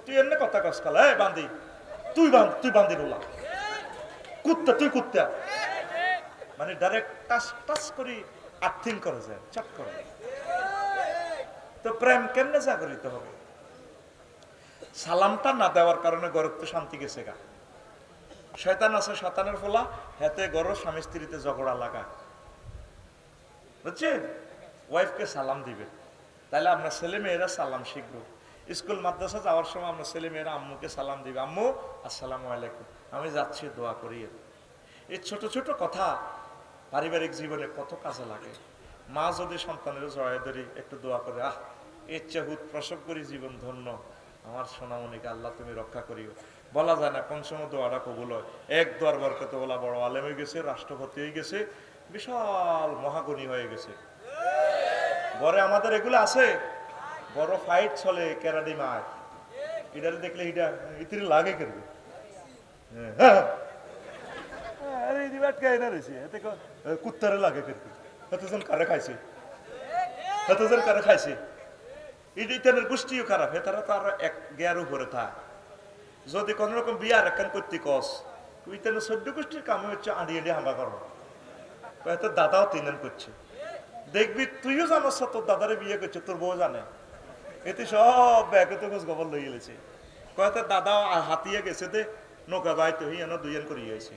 তুই এমনি কথা কস কালা এই বান্দি তুই বান্ধ তুই বান্দি রোলা কুত্তা তুই কুত্তা মানে ডাইরেক্ট টাচ টাচ করি আর্থিং করে যায় চট করে তো প্রেম কেমনে জাগরিত হবে সালামটা না দেওয়ার কারণে গরব তো শান্তি গেছে গা শয়তান আছে শতানের ফলা হেতে গরো স্বামী স্ত্রীতে ঝগড়া লাগা বুঝছেন ওয়াইফকে সালাম দিবে তাহলে আমরা ছেলে মেয়েরা সালাম শিখব স্কুল, মাদ্রাসা যাওয়ার সময় আমরা ছেলে মেয়েরা আম্মুকে সালাম দিবে, আম্মু, আসসালামু আলাইকুম। আমি যাচ্ছি, দোয়া করিয়ে এই ছোট ছোট কথা পারিবারিক জীবনে কত কাজে লাগে। মা যদি সন্তানের জড়াই ধরি, একটু দোয়া করে, আহ ইচ্ছে হুত প্রসব করি, জীবন ধন্য। আমার সোনামণিকে আল্লাহ তুমি রক্ষা করিও। বলা যায় না কোন সময় দোয়াটা কবুল হয়। এক দোয়ার বরকত বলা বড় আলেম হয়ে গেছে, রাষ্ট্রপতি হয়ে গেছে, বিশাল মহাগুণী হয়ে গেছে। ঘরে আমাদের এগুলো আছে। বড় ফাইট চলে কেরাডি মায় এটারে দেখলে এটা, ইতির লাগে করবে হ্যাঁ আরে, এই দিবাট না কুত্তারে লাগে কারে খাইছে? কারে খাইছে? খারাপ এক থাক। যদি কোন রকম বিয়ার একখান করতে কস তুই তেন চোদ্দ গোষ্ঠীর কামে হচ্ছে আড়িয়ে আড়িয়ে হাঙ্গা করো। দাদাও তিনজন করছে। দেখবি, তুইও জানোস তোর দাদারে বিয়ে করছে, তোর বউ জানে। এতে সব ব্যাগে তো খোঁজ খবর লই গেছে। কয়তো দাদা হাতিয়ে গেছে দে নৌকা বাইতে হই এনে দুইজন করিয়ে হয়েছে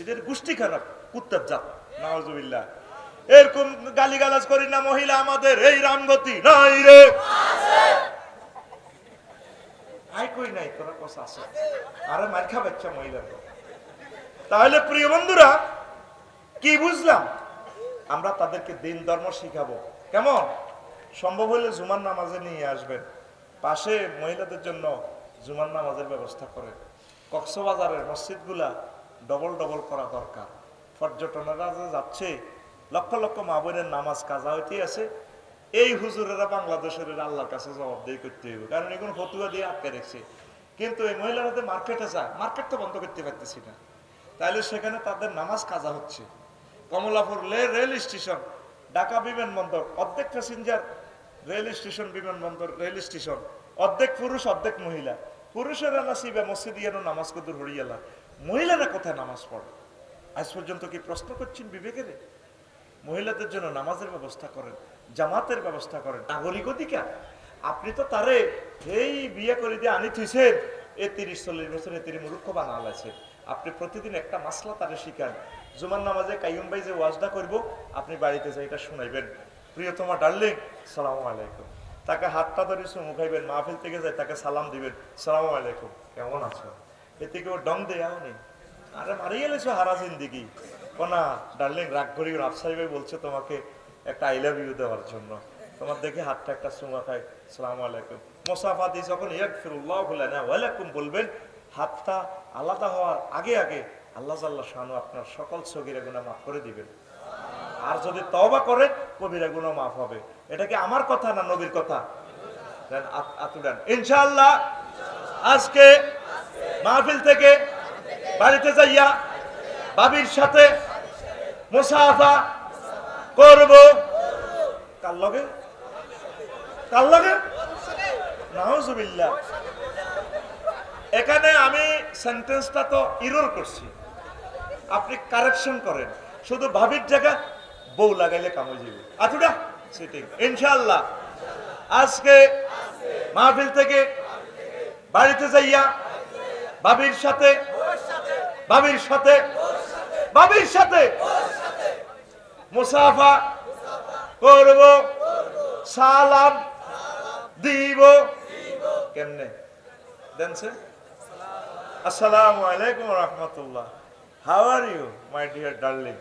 এদের গোষ্ঠী খারাপ, কুত্তার জাত নাওজুবিল্লাহ এরকম গালিগালাজ করি না মহিলা আমাদের, এই রামগতি নাই রে। আমরা তাদেরকে দিন ধর্ম শিখাবো। কেমন? সম্ভব হলে জুমার নামাজে নিয়ে আসবেন। পাশে মহিলাদের জন্য জুমার নামাজের ব্যবস্থা করেন কক্সবাজারের মসজিদগুলা ডবল ডবল করা দরকার। পর্যটনেরা যে যাচ্ছে, লক্ষ লক্ষ মা বোনের নামাজ কাজা হইতে আছে। এই হুজুরেরা বাংলাদেশের আল্লাহর কাছে জবাবদেহি করতে হবে কারণ এগুলো ফতুয়া দিয়ে আটকে রেখেছে। কিন্তু এই মহিলারা তো মার্কেটে যায়, মার্কেট তো বন্ধ করতে পারতেছি না। তাহলে সেখানে তাদের নামাজ কাজা হচ্ছে। কমলাপুর রেল স্টেশন, ঢাকা বিমানবন্দর অর্ধেক প্যাসেঞ্জার রেল স্টেশন, বিমানবন্দর, রেল স্টেশন। অর্ধেক পুরুষ, অর্ধেক মহিলা। পুরুষেরা মসজিদ ইয়ানো নামাজ কদুর হরিয়ালা মহিলারা কোথায় নামাজ পড়ে? আজ পর্যন্ত কি প্রশ্ন করছেন বিবেকের মহিলাদের জন্য নামাজের ব্যবস্থা করেন, জামাতের ব্যবস্থা করেন। নাগরিক অধিকার। আপনি তো তারে এই বিয়ে করে দিয়ে আনি এ তিরিশ, চল্লিশ বছরে তিনি মূর্খ বানাল আছে। আপনি প্রতিদিন একটা মাসলা তারে শিখান। জুমার নামাজে কাইম ভাই যে ওয়াজটা করব, আপনি বাড়িতে যাই এটা শুনাইবেন। প্রিয়তমা ডার্লিং, সালাম আলাইকুম। তাকে হাতটা ধরে মুখাইবেন মাহফিল থেকে যায় তাকে সালাম দিবেন, সালাম আলাইকুম, কেমন আছো? এতে কেউ ডং দেয়াও নেই আরে মারিয়ে এলেছো হারা জিন্দিগি। কোনা, ডার্লিং, রাগ করি রাফসাই ভাই বলছে তোমাকে একটা আই লাভ ইউ দেওয়ার জন্য। তোমার দেখে হাতটা একটা সুমা খাই সালাম আলাইকুম। মোসাফা দিয়ে যখন ইয়াক ফিরুল্লাহ না ওয়ালাইকুম বলবেন, হাতটা আলাদা হওয়ার আগে আগে আল্লাহ জাল্লাহ শাহানু আপনার সকল সগিরা গুণা মাফ করে দিবেন। আর যদি তওবা করে, কবিরা গুণা মাফ হবে। এটা কি আমার কথা না নবীর কথা? আতুডান ইনশাআল্লাহ, আজকে মাহফিল থেকে বাড়িতে যাইয়া বাবির সাথে মুসাফা করব। কার লগে? কার লগে? এখানে আমি সেন্টেন্সটা তো ইরর করছি। আপনি কারেকশন করেন। শুধু ভাবির জায়গা বউ লাগাইলে কাম হয়ে যাবে আতুডা সিটিং ইনশাআল্লাহ। আজকে মাহফিল থেকে বাড়িতে যাইয়া ভাবির সাথে ভাবির সাথে ভাবির সাথে মুসাফা করব, সালাম দিব। কেমনে? দেন স্যার আসসালামু আলাইকুম রহমতুল্লাহ। How are you my dear darling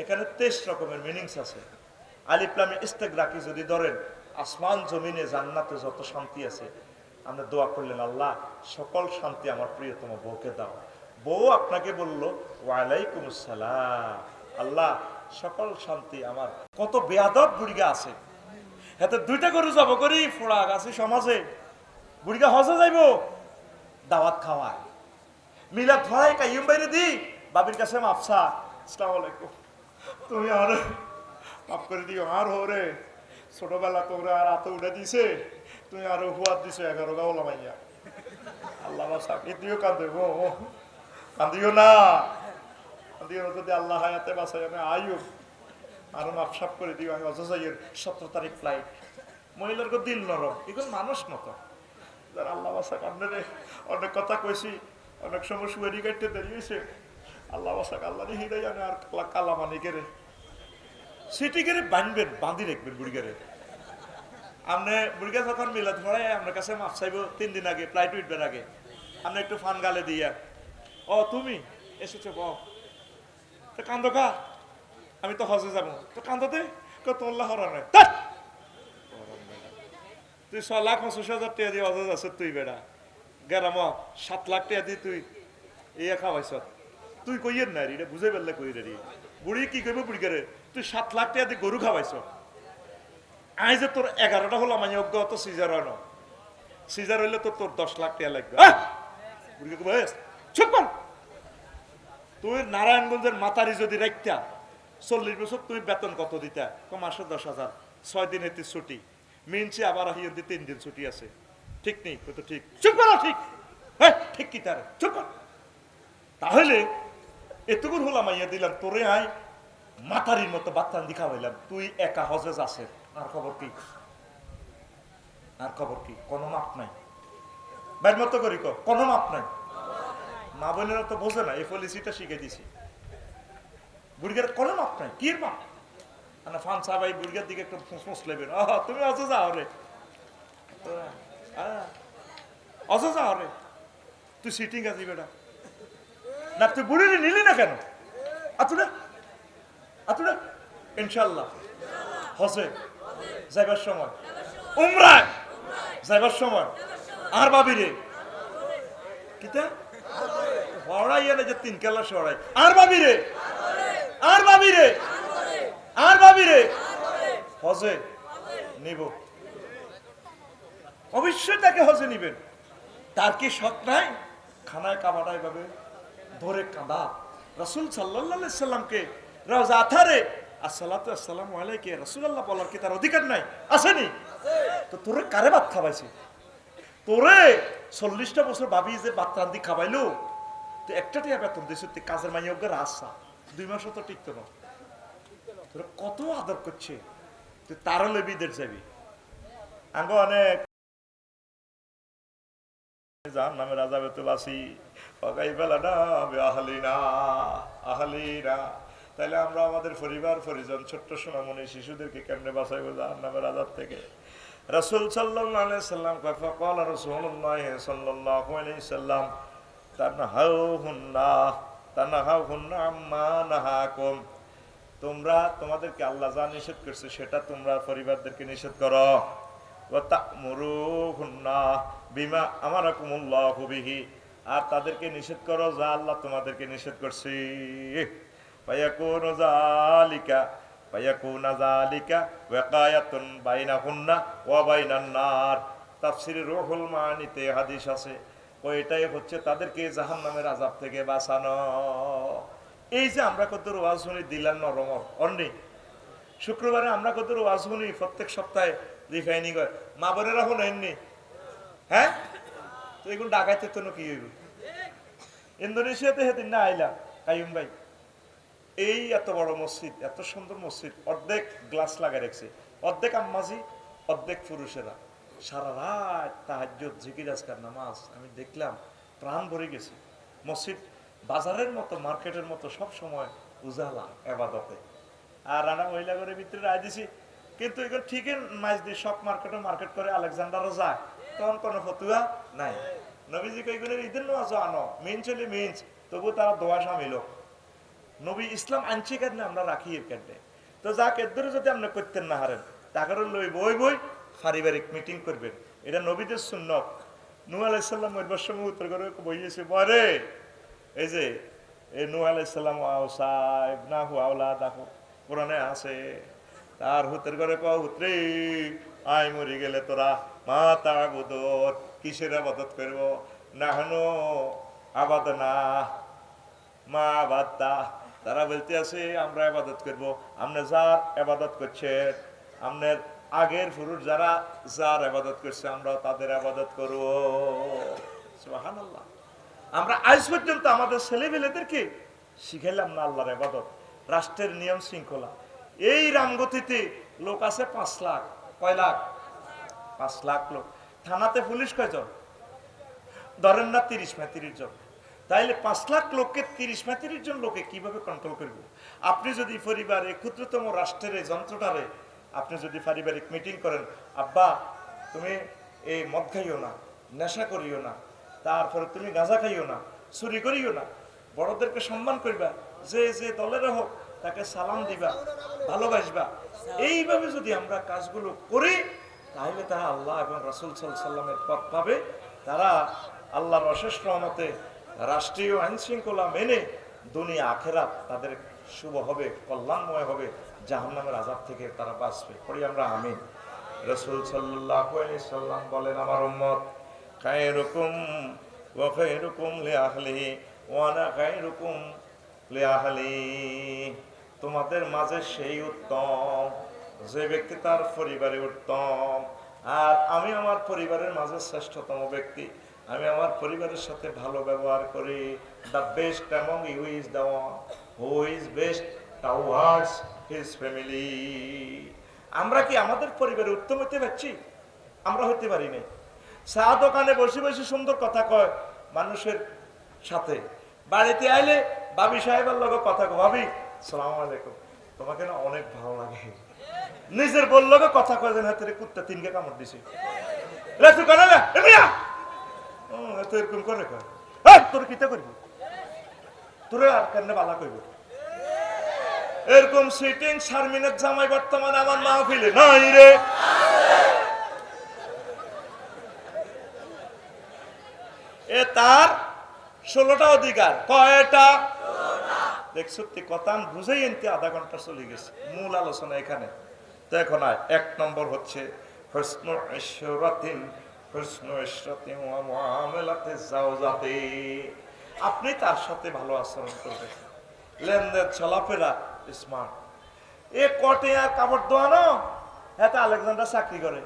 এখানে তেইশ রকমের মিনিংস আছে। যদি ধরেন, আসমান জমিনে জান্নাতে যত শান্তি আছে আমরা দোয়া করলেন, আল্লাহ, সকল শান্তি আমার প্রিয়তম বউকে দাও। বউ আপনাকে বলল ওয়ালাইকুম আসসালাম আল্লাহ সকল শান্তি আমার। কত বেয়াদব বুড়িগা আছে। হাতে দুইটা গরু যাব করি, ফোড়া আছে সমাজে। বুড়িগা হজে যাইব, দাওয়াত খাওয়ায়। মিলাদ ধরাই কাইম বাইরে দি, বাবির কাছে মাপসা আসসালামু আলাইকুম। তুমি আর মাফ করে দিও, আর হো রে। ছোটবেলা তোমরা আর হাতে উঠে দিছে, তুমি আরও হুয়ার দিছো এগারো গা ওলা মাইয়া। আল্লাহ বাসা এদিও কান্দে গো কান্দিও না। কান্দিও যদি আল্লাহ হায়াতে বাসাই আমি আয়ু আরও মাপসাপ করে দিও, আমি অজসাইয়ের সতেরো তারিখ ফ্লাইট মহিলার দিল নরম, এগুলো মানুষ মতো। যারা আল্লাহ বাসা কান্দে অনেক কথা কইছি, অনেক সময় সুয়ারি কাটতে দেরি হয়েছে আল্লাহ বাসা আল্লাহ হিরাই জানে আর কালা- কালা মানিকে রে সিটিকে বাঁধবেন, বাঁধি রাখবেন বুড়িগারে আপনি বুড়িগা যখন মিলাদ ভরে আপনার কাছে মাপ চাইব, তিন দিন আগে ফ্লাইট উঠবেন আগে। আপনি একটু ফান গালে দিয়া ও তুমি, এসেছ ক তো কান্দ কা? আমি তো হজে যাব। তো কান্দতে তোল্লা! তুই ছ লাখ পঁচিশ হাজার টাকা দিয়ে হজে যাচ্ছে তুই বেড়া। গেরাম সাত লাখ টাকা দিয়ে তুই। ইয়ে খাওয়াইছ। তুই কইয়ের না রে? এটা বুঝে পেলে কই রে বুড়ি কি কইব বুড়ি করে তুই সাত লাখ টাকা দিয়ে গরু খাওয়াইছ। আই যে তোর এগারোটা হলো মানে অজ্ঞ তো সিজার হয় না। সিজার হইলে তোর তোর দশ লাখ টাকা লাগবে। আহ! বুড়িকে কইবো, চুপ কর তুই নারায়ণগঞ্জের মাতারি যদি রাখতা, চল্লিশ বছর তুই বেতন কত দিতা? মাসে দশ হাজার। ছয় এতে ছুটি। মিনছি আবার আহিয়ে দি তিন দিন ছুটি আছে। ঠিক নেই কত ঠিক। চুপ কর, ঠিক। হ্যাঁ ঠিক কি তার? চুপ কর। তাহলে এতগুর হলাম আইয়া দিলাম, তোরে আয় মাতারির মতো বাচ্চা দি হইলাম তুই একা হজে যাচ্ছে আর খবর কি? আর খবর কি? কোনো মাপ নাই। বাইর মতো করি কোনো মাপ নাই। মা বোনেরা তো বোঝে না, এই পলিসিটা শিখে দিছি। বুড়িগার কোনো মাপ নাই, কি মাপ? মানে ফান সাহাবাই বুড়িগার দিকে একটু ফুসফুস লেবেন ও তুমি অত যাও রে। অত যাও রে। তুই সিটিং আছি বেটা। না, তুই বুড়ি নিলি না কেন? আতুরা আতুরা ইনশাল্লাহ হসে যাইবার সময়। উমরায় যাইবার সময়। আর বাবি রে। কিতা? হড়াই এনে যে তিন কেলা সড়াই আর বাবি রে? আর বাবি রে? আর বাবি রে? হজে নিব। অবশ্যই তাকে হজে নিবেন। তার কি শখ নাই? খানায় কাবাটা এভাবে ধরে কাঁদা। রসুল সাল্লাহ সাল্লামকে রাজা আথারে আসসালামু আলাইকে রসুল্লাহ বলার কি তার অধিকার নাই? আসেনি? তো তোরে কারে ভাত খাওয়াইছে? তোরে চল্লিশটা বছর ভাবি যে ভাত রান্ধি খাওয়াইলো তো একটা টিয়া বেতন দিয়েছে তুই কাজের মাইয়া ওকে রাস্তা দুই মাসও তো টিকতো না। তোরা কত আদর করছে। তুই তারও লেবিদের যাবি। আঙ্গ অনেক যার নামে রাজা বেতুবাসী পকাই বেলা না আহলিনা আহলিনা। তাহলে আমরা আমাদের পরিবার, পরিজন, ছোট্ট সোনামণি শিশুদেরকে কেমনে বাঁচাইবো যার নামে রাজার থেকে? রসুল সাল্লাহ সাল্লাম ফকাল রসুল্লাহ সাল্লাহ সাল্লাম। তোমরা তোমাদেরকে আল্লাহ যা নিষেধ করছে সেটা তোমরা পরিবারদেরকে নিষেধ করো। বিমা আমারাকুমুল্লাহু বিহি, আর তাদেরকে নিষেধ করো যা আল্লাহ তোমাদেরকে নিষেধ করছে। ওয়াকায়াতুন মানিতে হাদিস আছে ও এটাই হচ্ছে তাদেরকে জাহান্নামের আযাব থেকে বাঁচানো। এই যে আমরা কত ওয়াজ শুনি দিলাম নরম অন্যে। শুক্রবারে আমরা কত ওয়াজ শুনি, প্রত্যেক সপ্তাহে রিফাইনিং হয় মা বোনেরা এমনি হ্যাঁ? তো এগুলো ডাকাইতে তো কি হইব? ইন্দোনেশিয়াতে সেদিন না আইলাম কাইম ভাই। এই এত বড় মসজিদ, এত সুন্দর মসজিদ, অর্ধেক গ্লাস লাগাই রেখেছে। অর্ধেক আম্মাজি, অর্ধেক পুরুষেরা। সারা রাত তাহাজ্জুদ, জিকির, আজকার নামাজ আমি দেখলাম, প্রাণ ভরে গেছে। মসজিদ বাজারের মতো, মার্কেটের মতো, সব সময় উজালা এবাদতে। আর রানা মহিলা করে ভিতরে রায় দিছি, কিন্তু এগুলো ঠিকই মাছ দিয়ে সব মার্কেটে মার্কেট করে আলেকজান্ডারও যায়। তখন কোনো ফতুয়া নাই। নবীজি কইগুলো ঈদের নামাজ আনো, মেন চলে মেনস তবু তারা দোয়া সামিল নবী ইসলাম আনছে কেন আমরা রাখি এর কেটে তো যা কেদ্দরে যদি আপনি করতেন না হারেন, তাকে লই বই বই। পারিবারিক মিটিং করবেন। এটা নবীদের সুন্নত। নু আলাইসাল্লাম ওই সময় উত্তর করে বইয়েছে বরে এই যে এই নু আলাইসাল্লাম সাহেব না হু আওলা দেখো কোরআনে আছে, তার হুতের পাও হুতরে আয় মরি গেলে তোরা মা তা বুদর কিসের আবাদত করব? না হনো আবাদ না, মা বাদ্দা তারা বলতে আছে, আমরা আবাদত করব। আপনি যার আবাদত করছেন আপনার আগের পুরুষ যারা, যার আবাদত করছে, আমরা তাদের আবাদত করব। আমরা আজ পর্যন্ত আমাদের ছেলেমেয়েদেরকে শিখাইলাম না আল্লাহর আবাদত। রাষ্ট্রের নিয়ম শৃঙ্খলা। এই রামগতিতে লোক আছে পাঁচ লাখ, কয় লাখ? পাঁচ লাখ লোক। থানাতে পুলিশ কয়জন? ধরেন না তিরিশ পঁয়ত্রিশ জন। তাইলে পাঁচ লাখ লোককে তিরিশ পঁয়ত্রিশ জন লোকে কীভাবে কন্ট্রোল করবে? আপনি যদি পরিবারে ক্ষুদ্রতম রাষ্ট্রের যন্ত্রটারে আপনি যদি পারিবারিক মিটিং করেন, আব্বা, তুমি এই মদ খাইও না, নেশা করিও না, তারপরে তুমি গাঁজা খাইও না, চুরি করিও না, বড়দেরকে সম্মান করবা, যে যে দলের হোক, তাকে সালাম দিবা, ভালোবাসবা। এইভাবে যদি আমরা কাজগুলো করি, তাহলে তারা আল্লাহ এবং রাসুল সাল্লামের পথ পাবে। তারা আল্লাহর অশেষ রহমতে রাষ্ট্রীয় আইন শৃঙ্খলা মেনে দুনিয়া আখেরাত তাদের শুভ হবে, কল্যাণময় হবে। জাহান্নামের আজাব থেকে তারা বাঁচবে। পড়ি আমরা আমিন। রসুল সাল্লাহ সাল্লাম বলেন, আমার উম্মত, খায়রুকুম ওয়া খায়রুকুম লিআহলিহি ওয়া আনা খায়রুকুম লিআহলি। তোমাদের মাঝে সেই উত্তম, যে ব্যক্তি তার পরিবারে উত্তম। আর আমি আমার পরিবারের মাঝে শ্রেষ্ঠতম ব্যক্তি। আমি আমার পরিবারের সাথে ভালো ব্যবহার করি। The best among you is the one who is best towards his family আমরা কি আমাদের পরিবারে উত্তম হতে পারছি? আমরা হতে পারি নাই। চা দোকানে বসে বসে সুন্দর কথা কয় মানুষের সাথে। বাড়িতে আইলে বাবি সাহেবের লগে কথা কয় ভাবি সালাম আলাইকুম। তোমাকে না অনেক ভালো লাগে। নিজের বলল কথা কয় যেন হাতে কুত্তা তিনকে কামড় দিছে। রে, তুই কানা না এরকম করে কয়। তোর কিতা করবি? তোরে আর কেন বালা কইব? এরকম সিটিং শারমিনের জামাই বর্তমানে আমার মাহফিলে নাই রে। এ তার ষোলোটা অধিকার। কয়টা? দেখ কথা, আমি বুঝেই আধা ঘণ্টা চলে গেছে। মূল আলোচনা এখানে। তো এখন এক নম্বর হচ্ছে, হসন ঈশ্বরাতিন হসন ঈশ্বরাতিন ওয়া মুআমালাতে জাওজাতে আপনি তার সাথে ভালো আচরণ করবেন। লেনদেন, চলাফেরা স্মার্ট। এ কটে আর কাপড় দোয়ানো হ্যাঁ আলেকজান্ডার চাকরি করে।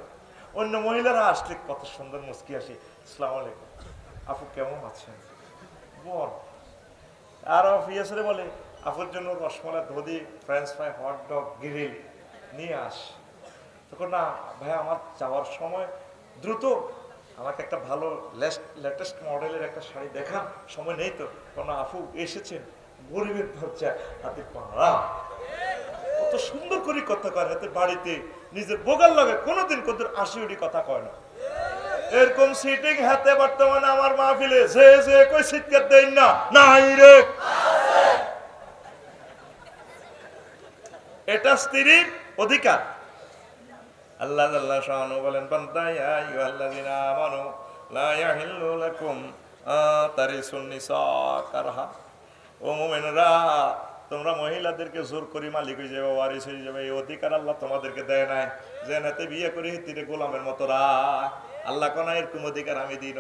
অন্য মহিলারা আসলে কত সুন্দর মুস্কি আসে ইসলাম আলাইকুম। আপু কেমন আছেন? বল। আর অফিসে বলে, আপুর জন্য rasmalai ধদি French fry hot dog grill নিয়ে আস। তখন না, ভাই, আমার যাওয়ার সময় দ্রুত আমাকে একটা ভালো লেটেস্ট মডেলের একটা শাড়ি দেখান। সময় নেই তো। কারণ আফু এসেছেন। গরিবের দরজা হাতে পাড়া কত সুন্দর করে কথা কয় হাতে বাড়িতে নিজের বোগার লাগে, কোনোদিন কোনোদিন আশি উড়ি কথা কয় না। এরকম সিটিং হাতে বর্তমানে আমার মাহফিলে যে যে কই সিটকে দেন না, নাই রে। এটা স্ত্রীর অধিকার। আল্লাহ আল্লাহ শাহানু বলেন, বান্দা, ইয়া আইয়ুহাল্লাযিনা আমানু, লা ইয়াহিল্লু লাকুম তারিসুন নিসা কারহা। ও মুমিনরা তোমরা মহিলাদেরকে জোর করি মালিক হয়ে যাবে ওয়ারিস হয়ে যাবে, এই অধিকার আল্লাহ তোমাদেরকে দেয় নাই। যে নাতে বিয়ে করে হিতিরে গোলামের মতো রাখ আল্লাহ কোন এরকম অধিকার আমি দিন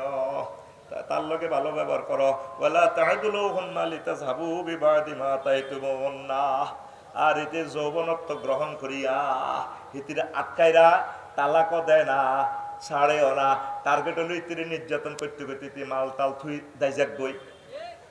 তার লগে ভালো ব্যবহার করো। ওয়ালা তাহাদুলু হুন্না লিতাযহাবু বিবাদি মা তাইতুমুন্না আর এতে যৌবনত্ব গ্রহণ করিয়া হিতিরে আটকাইরা তালাকও দেয় না, ছাড়েও না। টার্গেট হলো ইতিরে নির্যাতন করতে করতে মাল তাল থুই দাইজাক গই।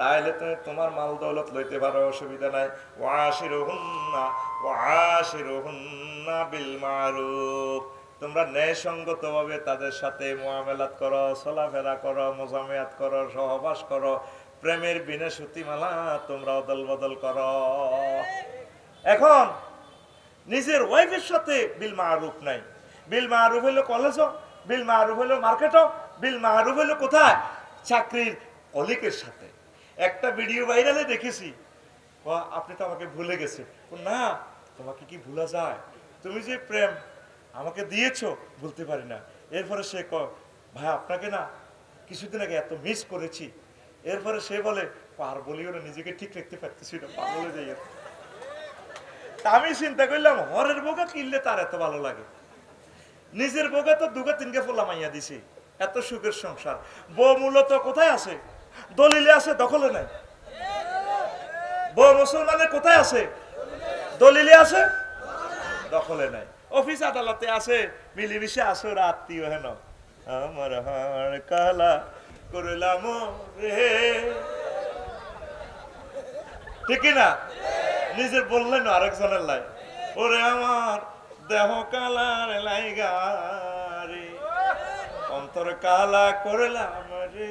তাহলে তুমি তোমার মাল দৌলত লইতে পারো, অসুবিধা নাই। ওয়াশিরুহুন্না ওয়াশিরুহুন্না বিল মারুফ তোমরা ন্যায়সঙ্গত ভাবে তাদের সাথে মোয়ামেলাত করো, চলাফেরা করো, মোজামিয়াত করো, সহবাস করো। প্রেমের বিনে সুতিমালা তোমরা অদল বদল করো। এখন, নিজের ওয়াইফের সাথে বিল মারুফ নাই। বিল মারুফ হলো কলেজও বিল মারুফ হলো মার্কেটও বিল মারুফ হলো কোথায়? চাকরির কলিকের সাথে। একটা ভিডিও ভাইরালে দেখেছি। আপনি তো আমাকে ভুলে গেছে না, তোমাকে কি ভুলা যায়? তুমি যে প্রেম আমাকে দিয়েছ, ভুলতে পারি না। এরপরে সে ক, ভাই, আপনাকে না কিছুদিন আগে এত মিস করেছি। এরপরে সে বলে, পার বলিও না, নিজেকে ঠিক রাখতে পারতেছি না পাগলে যাই আমি চিন্তা করলাম, হরের বোকা কিনলে তার এত ভালো লাগে? নিজের বোকা তো দুগা তিনকে ফোলা মাইয়া দিছি। এত সুখের সংসার। বউ মূলত কোথায় আছে? দলিলে আছে, দখলে নাই। বউ মুসলমানের কোথায় আছে? দলিলে আছে, দখলে নাই। অফিস আদালতে আছে, মিলিমিশে ওরা আত্মীয় হেন আমার হাড় কালা করলাম রে ঠিক না নিজের বললেন আরেকজনের লাই। ওরে আমার দেহ কালার লাইগা অন্তর কালা করলাম রে।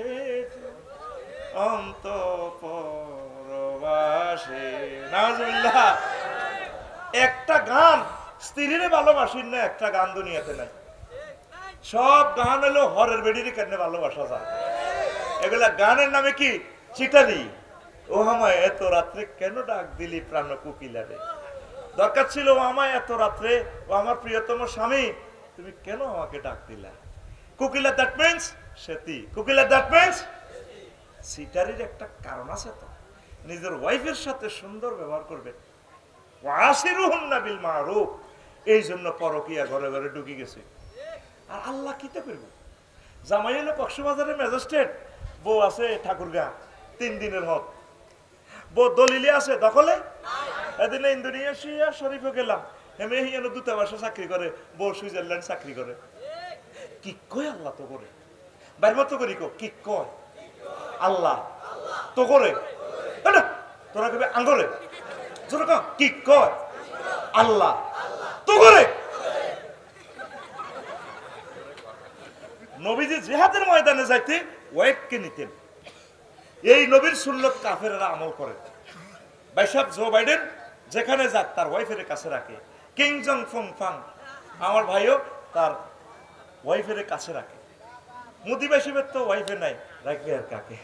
অন্ত নাজুল্লাহ একটা গান স্ত্রীরে ভালোবাসির না, একটা গান দুনিয়াতে নাই। সব গান হলো হরের বেডির কেন ভালোবাসা যায়। এগুলা গানের নামে কি? চিটারি। ও আমায়, এত রাত্রে কেন ডাক দিলি প্রাণ কুকিলারে দরকার ছিল ও আমায় এত রাত্রে, ও আমার প্রিয়তম স্বামী, তুমি কেন আমাকে ডাক দিলা? কুকিলা দ্যাট মিন্স সেতি। কুকিলা দ্যাট মিন্স সিটারির একটা কারণ আছে তো। নিজের ওয়াইফের সাথে সুন্দর ব্যবহার করবে। এই জন্য পরকিয়া ঘরে ঘরে ঢুকে গেছে। আর আল্লাহ কিতে করবে? জামাই হলো কক্সবাজারের ম্যাজিস্ট্রেট, বউ আছে ঠাকুরগা, তিন দিনের হক। বউ দলিলে আছে, দখলে? এদিন ইন্দোনেশিয়া শরীফে গেলাম। হেমে হিয়ানো দূতাবাসে চাকরি করে, বউ সুইজারল্যান্ড চাকরি করে। কি কয় আল্লাহ তো করে? বাইর মতো করি কো, কি কয়? আল্লাহ। তো করে? তোরা কবে আঙ্গরে জোরে কি কয়? আল্লাহ। তো করে। নবীজি জিহাদের ময়দানে যাইতে ওয়াইফকে নিতেন। এই নবীর সুন্নত কাফেরেরা আমল করে। বাইসাব জো বাইডেন যেখানে যাক তার ওয়াইফের কাছে রাখে। কিং জং ফং ফাং। আমার ভাইও তার ওয়াইফের কাছে রাখে। মুদি বাইসাবের তো ওয়াইফে নাই। রাখবে আর কাকে?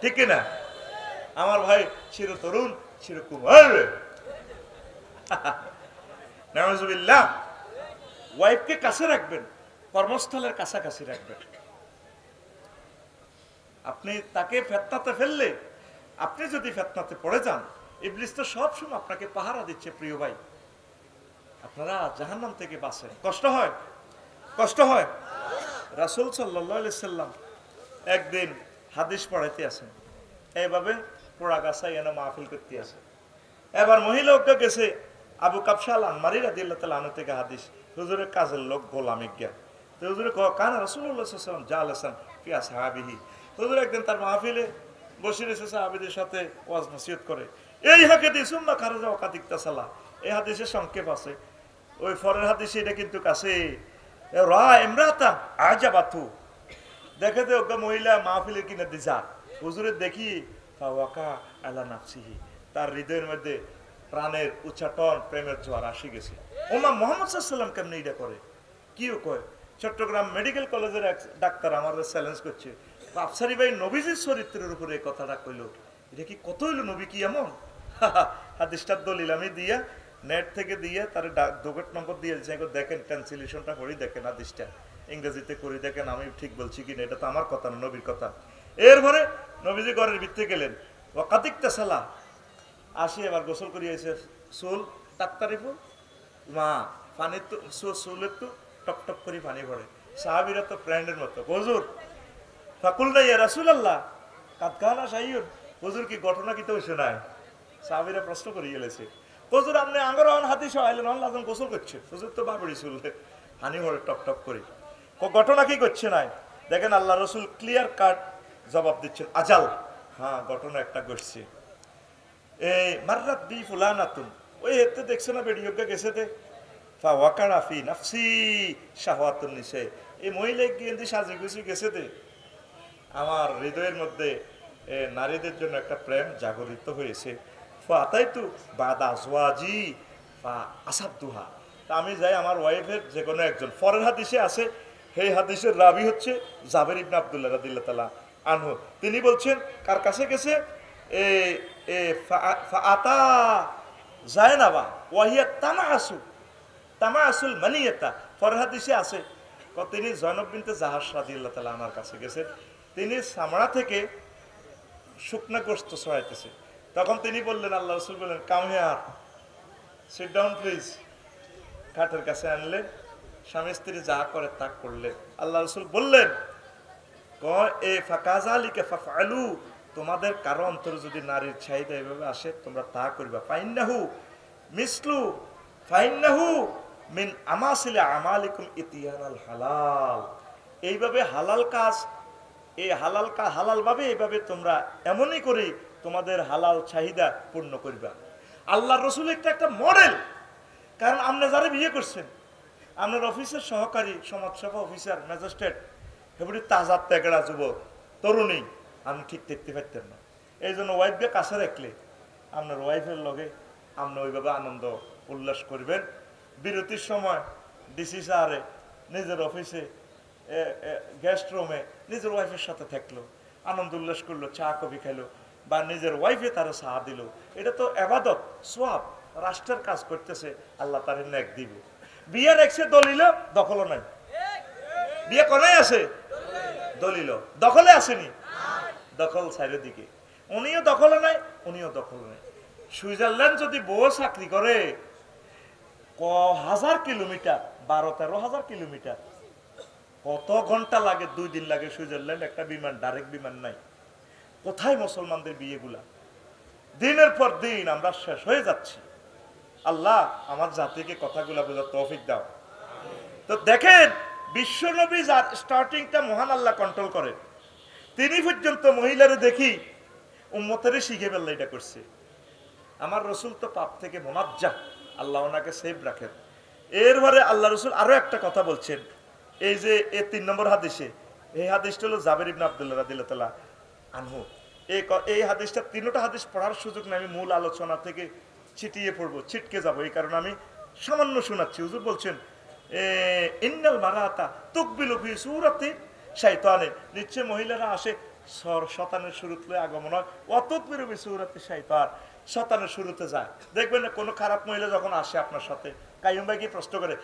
ঠিক না আমার ভাই চির তরুণ, চির কুমার। ওয়াইফকে কাছে রাখবেন, কর্মস্থলের কাছাকাছি রাখবেন। আপনি তাকে ফেতনাতে ফেললে, আপনি যদি ফেতনাতে পড়ে যান, ইবলিস তো সবসময় আপনাকে পাহারা দিচ্ছে, প্রিয় ভাই। আপনারা জাহান্নাম থেকে বাঁচেন। কষ্ট হয়? কষ্ট হয়? রাসুল সাল্লাহ সাল্লাম একদিন হাদিস পড়াইতে আসেন এইভাবে পোড়া গাছাই এনে মাহফিল করতে আসে এবার মহিলা অজ্ঞা গেছে আবু কাপসাল আনমারি রাদিল্লাহ তালা আনু থেকে হাদিস। হুজুরের কাজের লোক গোলামিক জ্ঞান। তো হুজুরে কান রসুল্লাহ সাল্লাম জাল হাসান ফিয়া সাহাবিহি হুজুর একদিন তার মাহফিলে বসে রয়েছে সাহাবিদের সাথে ওয়াজ নসিহত করে। এই হাকে দিয়েছুন না খারাজা ওকাদিক তাসালা এই হাদিসের সংক্ষেপ আছে। ওই ফরের হাদিসে এটা কিন্তু কাছে রা ইমরাতান আজাবাতু। দেখে দে ওকে মহিলা মাহফিলের কিনে দিছা। হুজুরের দেখি তার হৃদয়ের মধ্যে প্রাণের উচ্চাটন, প্রেমের জোয়ার আসি গেছে। ওমা মোহাম্মদ সাল্লাম কেমনি এটা করে? কিও কয়, চট্টগ্রাম মেডিকেল কলেজের এক ডাক্তার আমাদের চ্যালেঞ্জ করছে আফসারি ভাই নবীজির চরিত্রের উপরে এই কথাটা কইলো, এটা কি কত হইল নবী কি এমন? হাদিসটার দলিল আমি দিয়া নেট থেকে দিয়ে তার ডোকেট নম্বর দিয়ে দেখেন ট্রান্সলেশনটা করি দেখেন হাদিসটা। ইংরেজিতে করি, দেখেন আমি ঠিক বলছি কিনা, এটা তো আমার কথা না, নবীর কথা। এরপরে নবীজি ঘরের ভিতরে গেলেন। ওকাতিক তেসালা আসি এবার গোসল করিয়েছে চুল তাত্তারিফুল মা, পানির তো চুলের তো টপ টপ করে পানি পড়ে সাহাবিরা তো ফ্রেন্ডের মতো। হজুর, ফাকুল নাই রাসুল আল্লাহ কাতকানা সাইয়ুর হুজুর কি ঘটনা কি তো হয়েছে নাই সাহাবিরা প্রশ্ন করে গেলেছে হুজুর, আপনি আঙ্গর হাতি সহাইলেন লাজন গোসল করছে হুজুর তো বাবড়ি চুল হানি ভরে টপ টপ করে। ঘটনা কি করছে নাই? দেখেন আল্লাহ রসুল ক্লিয়ার কাট জবাব দিচ্ছেন, আজাল। হ্যাঁ ঘটনা একটা ঘটছে। এই মাররাত বি ফুলানাতুন। ওই এতে দেখছে না বেডিয়োকে গেছে তে? ফা ওয়াকারা ফি নাফসি শাহওয়াতুন নিসে এই মহিলা গিয়ে সাজে গুছি গেছে তে? আমার হৃদয়ের মধ্যে নারীদের জন্য একটা প্রেম জাগরিত হয়েছে। আতাই তু বাদা আজওয়াজি বা আসাব দুহা তা আমি যাই, আমার ওয়াইফের যে কোনো একজন। ফরের হাদিসে আছে সেই হাদিসের রাবি হচ্ছে জাবের ইবনে আবদুল্লাহ রাদিল্লাহ তালা আনহু। তিনি বলছেন, কার কাছে গেছে? এ আতা যায় না বা ওয়াহিয়া তামা আসু তামা আসুল মানিয়েতা। ফরের হাদিসে আছে তিনি জয়নব বিনতে জাহাজ রাদিল্লাহ তালা আমার কাছে গেছেন তিনি সামড়া থেকে শুকনা গোস্ত ছড়াইতেছে। তখন তিনি বললেন আল্লাহ রসুল বললেন, come here sit down please খাটের কাছে আনলেন স্বামী স্ত্রী যা করে তা করলেন আল্লাহ রসুল বললেন এ তোমাদের কারও অন্তরে যদি নারীর চাহিদা এভাবে আসে, তোমরা তা করবা। ফাইন্নাহু মিসলু, ফাইন্নাহু মিন আমাসিলে আমালিকুম ইতিয়ানাল হালাল। এইভাবে হালাল কাজ এই হালাল কা, হালাল ভাবে এইভাবে তোমরা এমনই করে তোমাদের হালাল চাহিদা পূর্ণ করবা। আল্লাহ রসুল একটা একটা মডেল। কারণ আপনি যারা বিয়ে করছেন আপনার অফিসের সহকারী সমাজসেবা অফিসার, ম্যাজিস্ট্রেট এবারে তাজা তেগড়া যুবক, তরুণী আপনি ঠিক দেখতে পারতেন না। এই জন্য ওয়াইফকে কাছে রাখলে আপনার ওয়াইফের লগে আপনি ওইভাবে আনন্দ উল্লাস করবেন। বিরতির সময় ডিসি সারে নিজের অফিসে গেস্ট রুমে নিজের ওয়াইফের সাথে থাকল, আনন্দ উল্লাস করল, চা, কফি খাইলো বা নিজের ওয়াইফে তারা সাহা দিল। এটা তো এবাদত সোয়াব, রাষ্ট্রের কাজ করতেছে, আল্লাহ তার নেক দিব। বিয়ের একসে দলিল দখলও নাই। বিয়ে কোনায় আছে? দলিল দখলে আসেনি? দখল সাইডের দিকে। উনিও দখলে নাই, উনিও দখলে নাই। সুইজারল্যান্ড যদি বউ চাকরি করে, ক হাজার কিলোমিটার, বারো তেরো হাজার কিলোমিটার, কত ঘণ্টা লাগে, দুই দিন লাগে সুইজারল্যান্ড একটা বিমান, ডাইরেক্ট বিমান নাই। কোথায় মুসলমানদের বিয়েগুলা? দিনের পর দিন আমরা শেষ হয়ে যাচ্ছি। আল্লাহ আমার জাতিকে কথাগুলা বোঝার তৌফিক দাও। তো দেখেন, বিশ্বনবী স্টার্টিংটা মহান আল্লাহ কন্ট্রোল করেন। তিনি পর্যন্ত মহিলারে দেখি উম্মতেরই শিখে ফেললে এটা করছে। আমার রসুল তো পাপ থেকে মোনাজ্জা, আল্লাহ ওনাকে সেভ রাখেন। এরপরে আল্লাহ রসুল আরও একটা কথা বলছেন, এই যে এ তিন নম্বর হাদিসে, এই হাদিসটা হলো জাবের ইবনে আব্দুল্লাহ রাদিল্লাহ তালা আনহু। এই হাদিসটা তিনটা হাদিস পড়ার সুযোগ নেই, আমি মূল আলোচনা থেকে ছিটিয়ে পড়ব, ছিটকে যাব। এই কারণে আমি সামান্য শোনাচ্ছি। হুজুর বলছেন ইন্নাল মারাতা তুকবিলু সুরাতি শাইতানে। নিশ্চয় মহিলারা আসে শতানের শুরুতে আগমন হয়। অতৎ বেরোবে সুরাতে শাইতান। শতানের শুরুতে যায়। দেখবেন না, কোনো খারাপ মহিলা যখন আসে আপনার সাথে কাইম ভাই কি প্রশ্ন করে?